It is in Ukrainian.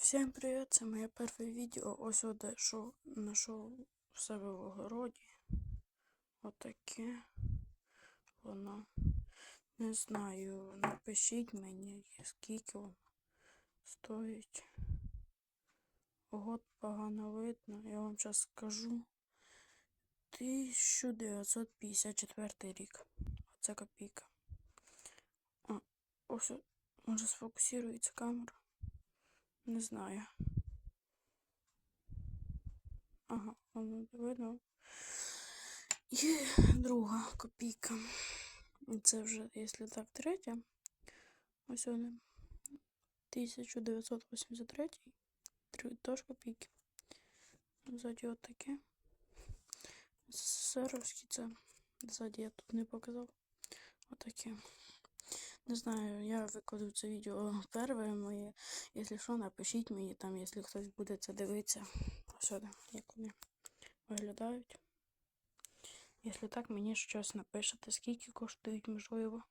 Всім привіт! Це моє перше відео. Ось оде, що знайшов в себе в огороді. Отаке воно. Не знаю, напишіть мені, скільки воно стоїть. Год погано видно, я вам зараз скажу. 1954 рік. Оце копійка. О, ось, може сфокусується камера. Не знаю. Ага, воно видно. І друга копійка. Це вже, якщо так, третя. Ось вони. 1983. Три теж копійки. Ззаді отаке. СССРовські це. Ззаді я тут не показав. Отаке. Не знаю, я викладу це відео перше моє. Якщо що, напишіть мені там, якщо хтось буде це дивитися. Сюди, як вони виглядають. Якщо так, мені щось напишете, скільки коштують, можливо.